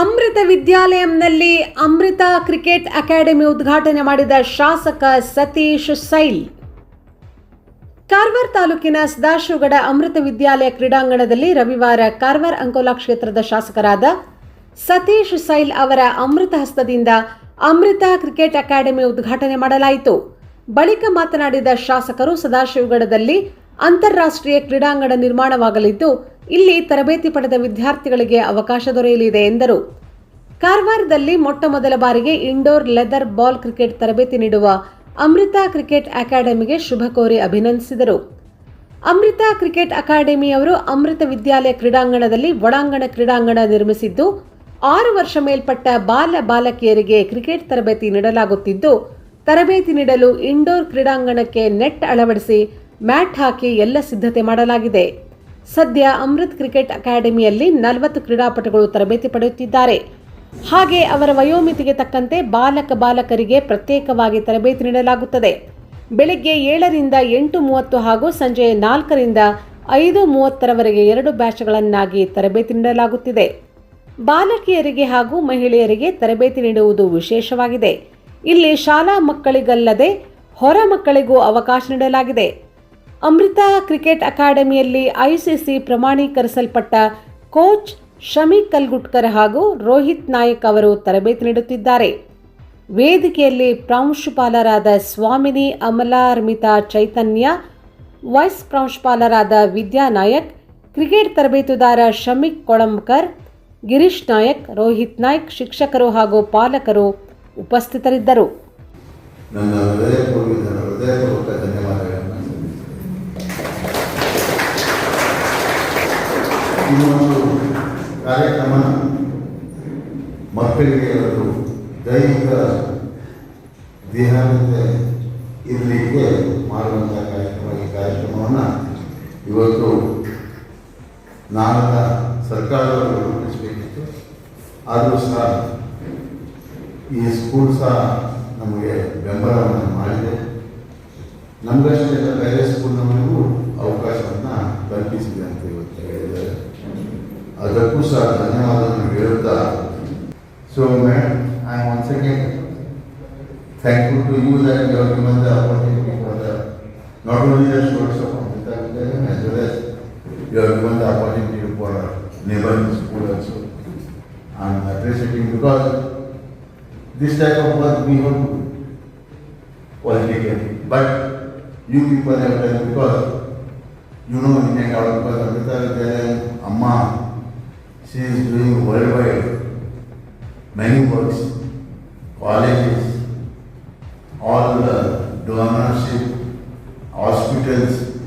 ಅಮೃತ ವಿದ್ಯಾಲಯಂನಲ್ಲಿ ಅಮೃತ cricket academy ಉದ್ಘಾಟನೆ ಮಾಡಿದ ಶಾಸಕ ಸತೀಶ್ ಸೈಲ್. ಕಾರವಾರ ತಾಲೂಕಿನ ಸದಾಶಿವಗಡ ಅಮೃತ ವಿದ್ಯಾಲಯ ಕ್ರೀಡಾಂಗಣದಲ್ಲಿ ರವಿವಾರ ಕಾರವಾರ ಅಂಕೋಲಾ ಕ್ಷೇತ್ರದ ಶಾಸಕರಾದ ಸತೀಶ್ ಸೈಲ್ ಅವರ ಅಮೃತ ಹಸ್ತದಿಂದ ಅಮೃತ ಕ್ರಿಕೆಟ್ ಅಕಾಡೆಮಿ ಉದ್ಘಾಟನೆ ಮಾಡಲಾಯಿತು. ಬಳಿಕ ಮಾತನಾಡಿದ ಶಾಸಕರು ಸದಾಶಿವಗಡದಲ್ಲಿ ಅಂತಾರಾಷ್ಟ್ರೀಯ ಕ್ರೀಡಾಂಗಣ ನಿರ್ಮಾಣವಾಗಲಿದ್ದು ಇಲ್ಲಿ ತರಬೇತಿ ಪಡೆದ ವಿದ್ಯಾರ್ಥಿಗಳಿಗೆ ಅವಕಾಶ ದೊರೆಯಲಿದೆ ಎಂದರು. ಕಾರವಾರದಲ್ಲಿ ಮೊಟ್ಟ ಮೊದಲ ಬಾರಿಗೆ ಇಂಡೋರ್ ಲೆದರ್ ಬಾಲ್ ಕ್ರಿಕೆಟ್ ತರಬೇತಿ ನೀಡುವ ಅಮೃತ ಕ್ರಿಕೆಟ್ ಅಕಾಡೆಮಿಗೆ ಶುಭ ಕೋರಿ ಅಭಿನಂದಿಸಿದರು. ಅಮೃತ ಕ್ರಿಕೆಟ್ ಅಕಾಡೆಮಿಯವರು ಅಮೃತ ವಿದ್ಯಾಲಯ ಕ್ರೀಡಾಂಗಣದಲ್ಲಿ ಒಳಾಂಗಣ ಕ್ರೀಡಾಂಗಣ ನಿರ್ಮಿಸಿದ್ದು, ಆರು ವರ್ಷ ಮೇಲ್ಪಟ್ಟ ಬಾಲ ಬಾಲಕಿಯರಿಗೆ ಕ್ರಿಕೆಟ್ ತರಬೇತಿ ನೀಡಲಾಗುತ್ತಿದ್ದು, ತರಬೇತಿ ನೀಡಲು ಇಂಡೋರ್ ಕ್ರೀಡಾಂಗಣಕ್ಕೆ ನೆಟ್ ಅಳವಡಿಸಿ ಮ್ಯಾಟ್ ಹಾಕಿ ಎಲ್ಲ ಸಿದ್ಧತೆ ಮಾಡಲಾಗಿದೆ. ಸದ್ಯ ಅಮೃತ್ ಕ್ರಿಕೆಟ್ ಅಕಾಡೆಮಿಯಲ್ಲಿ ನಲವತ್ತು ಕ್ರೀಡಾಪಟುಗಳು ತರಬೇತಿ ಪಡೆಯುತ್ತಿದ್ದಾರೆ. ಹಾಗೆ ಅವರ ವಯೋಮಿತಿಗೆ ತಕ್ಕಂತೆ ಬಾಲಕ ಬಾಲಕರಿಗೆ ಪ್ರತ್ಯೇಕವಾಗಿ ತರಬೇತಿ ನೀಡಲಾಗುತ್ತದೆ. ಬೆಳಿಗ್ಗೆ ಏಳರಿಂದ ಎಂಟು ಮೂವತ್ತು ಹಾಗೂ ಸಂಜೆ ನಾಲ್ಕರಿಂದ ಐದು ಮೂವತ್ತರವರೆಗೆ ಎರಡು ಬ್ಯಾಚ್ಗಳನ್ನಾಗಿ ತರಬೇತಿ ನೀಡಲಾಗುತ್ತಿದೆ. ಬಾಲಕಿಯರಿಗೆ ಹಾಗೂ ಮಹಿಳೆಯರಿಗೆ ತರಬೇತಿ ನೀಡುವುದು ವಿಶೇಷವಾಗಿದೆ. ಇಲ್ಲಿ ಶಾಲಾ ಮಕ್ಕಳಿಗಲ್ಲದೆ ಹೊರ ಮಕ್ಕಳಿಗೂ ಅವಕಾಶ ನೀಡಲಾಗಿದೆ. ಅಮೃತ ಕ್ರಿಕೆಟ್ ಅಕಾಡೆಮಿಯಲ್ಲಿ ಐಸಿಸಿ ಪ್ರಮಾಣೀಕರಿಸಲ್ಪಟ್ಟ ಕೋಚ್ ಶಮಿ ಕಲ್ಗುಟ್ಕರ್ ಹಾಗೂ ರೋಹಿತ್ ನಾಯಕ್ ಅವರು ತರಬೇತಿ ನೀಡುತ್ತಿದ್ದಾರೆ. ವೇದಿಕೆಯಲ್ಲಿ ಪ್ರಾಂಶುಪಾಲರಾದ ಸ್ವಾಮಿನಿ ಅಮಲಾರ್ಮಿತಾ ಚೈತನ್ಯ, ವೈಸ್ ಪ್ರಾಂಶುಪಾಲರಾದ ವಿದ್ಯಾ ನಾಯಕ್, ಕ್ರಿಕೆಟ್ ತರಬೇತುದಾರ ಶಮಿಕ್ ಕೊಳಂಬ್ಕರ್, ಗಿರೀಶ್ ನಾಯಕ್, ರೋಹಿತ್ ನಾಯಕ್ ಶಿಕ್ಷಕರು ಹಾಗೂ ಪಾಲಕರು ಉಪಸ್ಥಿತರಿದ್ದರು. ನನ್ನ ಮಕ್ಕಳಿಗೆ ಅವರು ದೈಹಿಕ ದೇಹಾಂತ ಇರಲಿಕ್ಕೆ ಮಾಡುವಂಥ ಕಾರ್ಯಕ್ರಮ, ಈ ಕಾರ್ಯಕ್ರಮವನ್ನು ಇವತ್ತು ನಾಳದ ಸರ್ಕಾರದವರು ರೂಪಿಸಬೇಕಿತ್ತು. ಆದರೂ ಸಹ ಈ ಸ್ಕೂಲ್ ಸಹ ನಮಗೆ ಬೆಂಬಲವನ್ನು ಮಾಡಿದೆ. ನಮಗಷ್ಟೇ ಬೇರೆ ಸ್ಕೂಲ್ನವರಿಗೂ ಅವಕಾಶವನ್ನು ಕಲ್ಪಿಸಿದೆ ಅಂತ ಇವತ್ತು ಹೇಳಿದ್ದಾರೆ. ಅದಕ್ಕೂ ಸಹ ಹೇಳುತ್ತಾ So, madam, I am once again thankful to you that you have given the opportunity for the not only the shorts of Amrita Vidyalaya as well as you have given the opportunity for a neighboring school also. I am appreciating because this type of work we have to do But you people have done because you know in and out because Amrita Vidyalaya, Amma, she is doing worldwide many works, colleges, all the donorship, hospitals,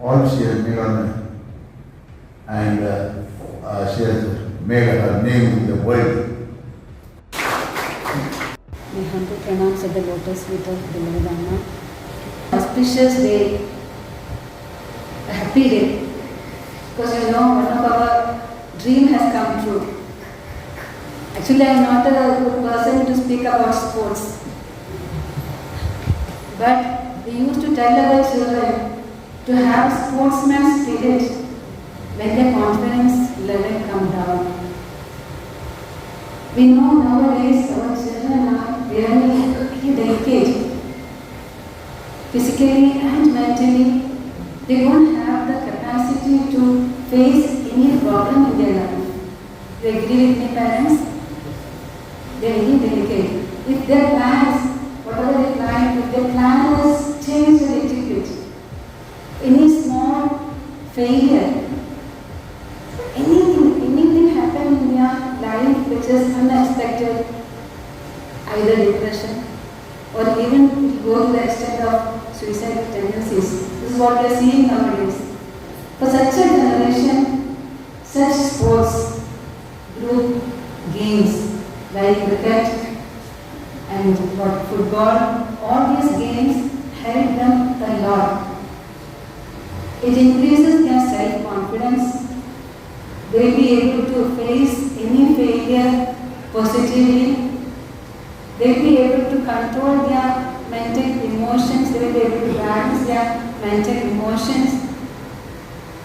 all she has made on and uh, uh, she has made her name in the world. My humble pronouns at the lotus feet of beloved Amma. Auspicious day, happy day, because you know one of our dream has come true. Actually, I am not a good person to speak about sports, but we used to tell our children to have sportsman spirit when their confidence level come down. We know nowadays our children are really delicate. Physically and mentally, they don't have the capacity to face any problem in their life. You agree with me, parents? They are really delicate. If their plans, whatever they plan, their plan is changed a little bit, any small failure, anything, anything happen in their life which is unexpected, either depression or even go to the extent of suicidal tendencies. This is what we are seeing nowadays. For such a generation, such sports, group games like cricket and football, all these games help them a lot. It increases their self-confidence, they'll be able to face any failure positively. They'll be able to control their mental emotions, they will be able to balance their mental emotions.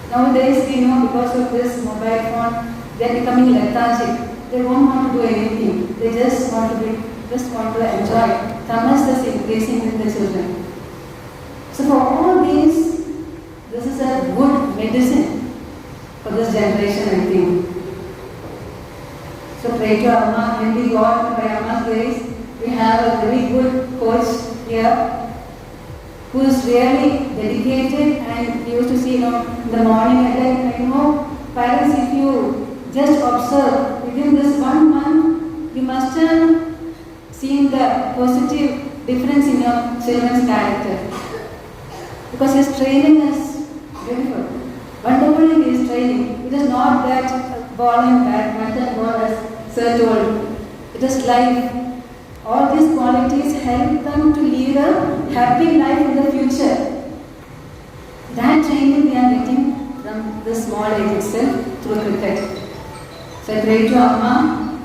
Nowadays, we know because of this mobile phone, they are becoming lethargic. they won't want to do anything. They just want to be, just want to enjoy. Tamas is increasing with the children. So for all these, this is a good medicine for this generation, I think. So pray to Amma, when we go out by Amma's grace, we have a very good coach here who is really dedicated and used to see, you know, in the morning and then, you know, parents, if you just observe within this one month, you must have seen the positive difference in your children's character. Because his training is beautiful. Wonderfully he is training. It is not that ball and bat, bat and ball as Sir told. It is life. All these qualities help them to lead a happy life in the future. That training we are getting from the small age itself through cricket. So I pray to Amma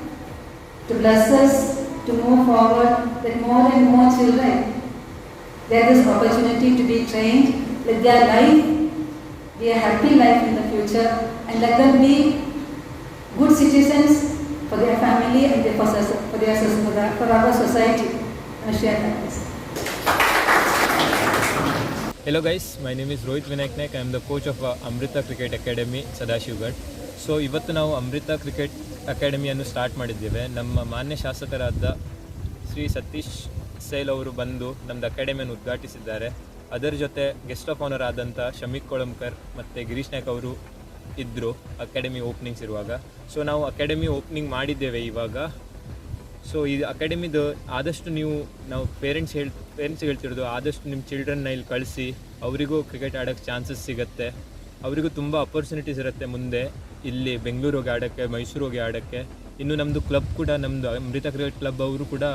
to bless us to move forward that more and more children get this opportunity to be trained, let their life be a happy life in the future and let them be good citizens for their family and their, for, their, for our society. I share that. Hello guys, my name is Rohit Vinayaknek. I am the coach of uh, Amrita Cricket Academy, Sadashivgarh. So ಇವತ್ತು ನಾವು ಅಮೃತ cricket ಅಕಾಡೆಮಿಯನ್ನು start ಮಾಡಿದ್ದೇವೆ. ನಮ್ಮ ಮಾನ್ಯ ಶಾಸಕರಾದ Shri Satish sale ಅವರು ಬಂದು ನಮ್ಮದು ಅಕಾಡೆಮಿಯನ್ನು ಉದ್ಘಾಟಿಸಿದ್ದಾರೆ. ಅದರ ಜೊತೆ ಗೆಸ್ಟ್ ಆಫ್ ಆನರ್ ಆದಂಥ ಶಮೀಕ್ ಕೊಳಂಕರ್ ಮತ್ತು ಗಿರೀಶ್ ನಾಯ್ಕ್ ಅವರು ಇದ್ದರು ಅಕಾಡೆಮಿ ಓಪನಿಂಗ್ಸ್ ಇರುವಾಗ. ಸೊ ನಾವು ಅಕಾಡೆಮಿ ಓಪನಿಂಗ್ ಮಾಡಿದ್ದೇವೆ ಇವಾಗ. ಸೊ ಈ ಅಕಾಡೆಮಿದು ಆದಷ್ಟು ನೀವು, ನಾವು ಪೇರೆಂಟ್ಸ್ ಹೇಳ್ ಪೇರೆಂಟ್ಸ್ ಹೇಳ್ತಿರೋದು ಆದಷ್ಟು ನಿಮ್ಮ ಚಿಲ್ಡ್ರನ್ನ ಇಲ್ಲಿ ಕಳಿಸಿ, ಅವರಿಗೂ ಕ್ರಿಕೆಟ್ ಆಡೋಕ್ಕೆ ಚಾನ್ಸಸ್ ಸಿಗುತ್ತೆ. ಅವರಿಗೂ ತುಂಬ ಅಪರ್ಚುನಿಟೀಸ್ ಇರುತ್ತೆ ಮುಂದೆ. ಇಲ್ಲಿ ಬೆಂಗಳೂರು ಹೋಗಿ ಆಡೋಕ್ಕೆ, ಮೈಸೂರು ಹೋಗಿ ಆಡೋಕ್ಕೆ, ಇನ್ನು ನಮ್ಮದು ಕ್ಲಬ್ ಕೂಡ ನಮ್ಮದು ಅಮೃತ ಕ್ರಿಕೆಟ್ ಕ್ಲಬ್ ಅವರು ಕೂಡ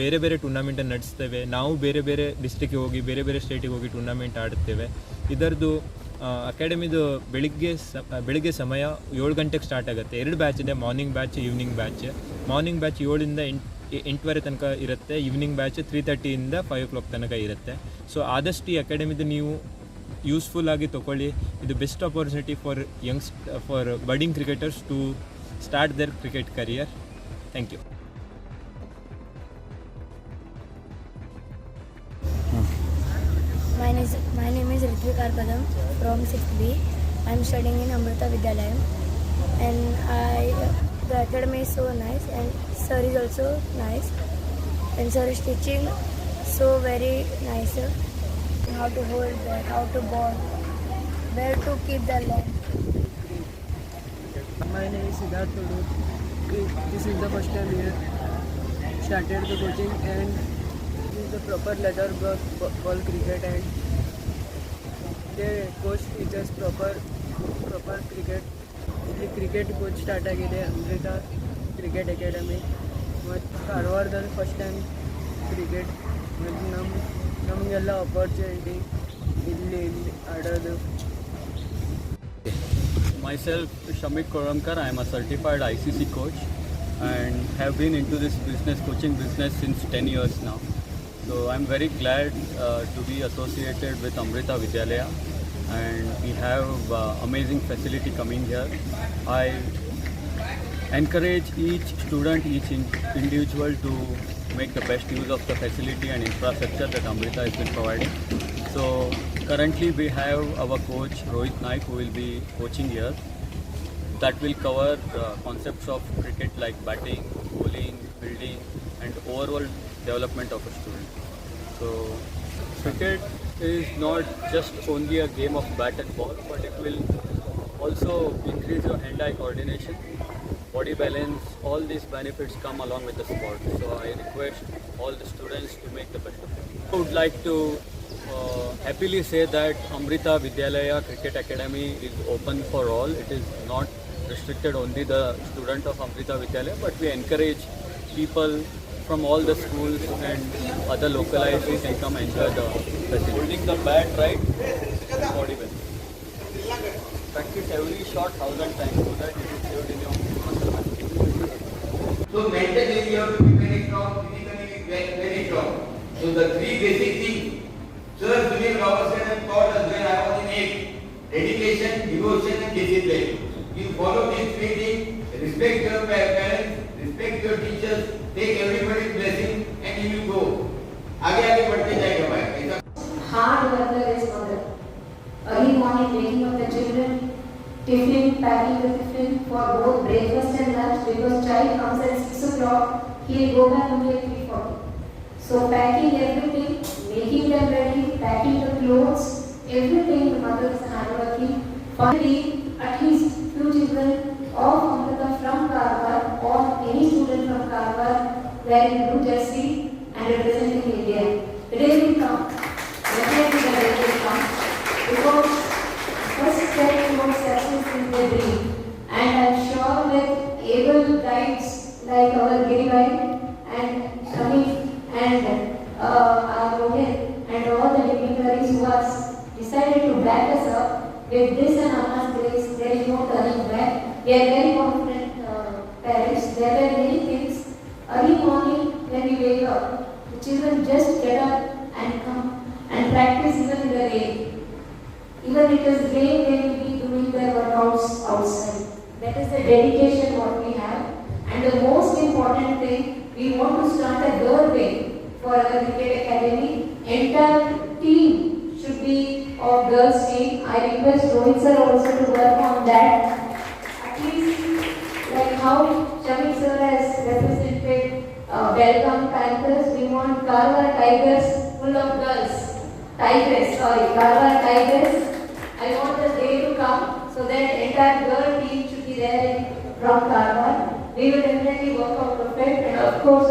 ಬೇರೆ ಬೇರೆ ಟೂರ್ನಮೆಂಟನ್ನು ನಡೆಸ್ತೇವೆ. ನಾವು ಬೇರೆ ಬೇರೆ ಡಿಸ್ಟಿಕ್ಗೆ ಹೋಗಿ, ಬೇರೆ ಬೇರೆ ಸ್ಟೇಟಿಗೆ ಹೋಗಿ ಟೂರ್ನಮೆಂಟ್ ಆಡುತ್ತೇವೆ. ಇದರದ್ದು ಅಕಾಡೆಮಿದು ಬೆಳಿಗ್ಗೆ ಸ ಬೆಳಿಗ್ಗೆ ಸಮಯ ಏಳು ಗಂಟೆಗೆ ಸ್ಟಾರ್ಟ್ ಆಗುತ್ತೆ. ಎರಡು ಬ್ಯಾಚ್ ಇದೆ morning batch evening batch morning batch ಏಳಿಂದ ಎಂಟು, ಎಂಟುವರೆ ತನಕ ಇರುತ್ತೆ. ಈವ್ನಿಂಗ್ ಬ್ಯಾಚ್ ತ್ರೀ ತರ್ಟಿಯಿಂದ ಫೈವ್ ಓ ಕ್ಲಾಕ್ ತನಕ ಇರುತ್ತೆ. ಸೊ ಆದಷ್ಟು ಈ ಅಕಾಡೆಮಿದು ನೀವು ಯೂಸ್ಫುಲ್ ಆಗಿ ತೊಗೊಳ್ಳಿ ಇದು best opportunity for youngs for budding cricketers to start their cricket career thank you My name is, my name is Ritvik Arpadam from 6th B. I am studying in Amrita Vidyalayam and I the academy is so nice and sir is also nice and sir is teaching so very nice uh, how to hold that, how to ball, where to keep the land. My name is Siddharth Todu. This is the first time here. Started the coaching and this is the proper leather ball, ball cricket and the coach teaches proper proper cricket. The cricket coach started गेले Amrita cricket academy mug Karwar the first time cricket. Welcome. ನಮಗೆಲ್ಲ opportunity ಇಲ್ಲಿ ಇಲ್ಲಿ ಆಡೋದು Myself, Shamik Koramkar. I am a certified ICC coach and have been into this business, coaching business since 10 years now. So I'm very glad uh, to be associated with Amrita Vidyalaya and we have uh, amazing facility coming here. I encourage each student, each in- individual to make the best use of the facility and infrastructure that Amrita has been providing. So currently we have our coach Rohit Naik who will be coaching here. That will cover uh, concepts of cricket like batting, bowling, fielding, and overall development of a student. So cricket is not just only a game of bat and ball, but it will also increase your hand-eye coordination, body balance. All these benefits come along with the sport. So I request all the students to make the best of it. I would like to uh, happily say that Amrita Vidyalaya Cricket Academy is open for all. It is not restricted only the student of Amrita Vidyalaya, but we encourage people from all the schools and other localities can come enjoy the facility. Holding the bat right, body well. Practice every shot thousand times so that So mentally you have to be very strong, physically very, very strong. So the three basic things, Sir Sunil Robertson has taught us when I was in eight, dedication, devotion and discipline. You follow these three things, respect your parents, respect your teachers, take everybody's blessing and you will go. आगे आगे बढ़ते जाएगा भाई hard worker is mother. Early morning waking up the children, tiffin, packing the tiffin for both breakfast and lunch because child comes at six o'clock, he'll go back only at three forty. So packing everything, making them ready, packing the clothes, everything the mother is hardworking. Finally, at least few children of Amrita from Karwar or any student from Karwar wearing blue jersey and representing India. The day will come. Definitely the day will come. Because first step towards success is the dream. And I'm sure with able guides like our Giribai and Shamik and uh, our Rohit and all the dignitaries who have decided to back us up with this and Anna's grace, there is no turning back. We are very confident uh, parents. There were many things. Early morning when we wake up, the children just get up and come and practice even in the rain. Even it is rain, they will be doing their workouts outside. That is the dedication what we have. And the most important thing, we want to start a girl wing for our cricket academy. Entire team should be of girls team. I request Rohit sir also to work on that. At least like how Shamik sir has represented uh, Belgaum Panthers, we want Karwar Tigers full of girls. Tigress, sorry, Karwar Tigers. I want the day to come so that entire girl team should be there in, from Karwar. We will definitely work out perfect and of course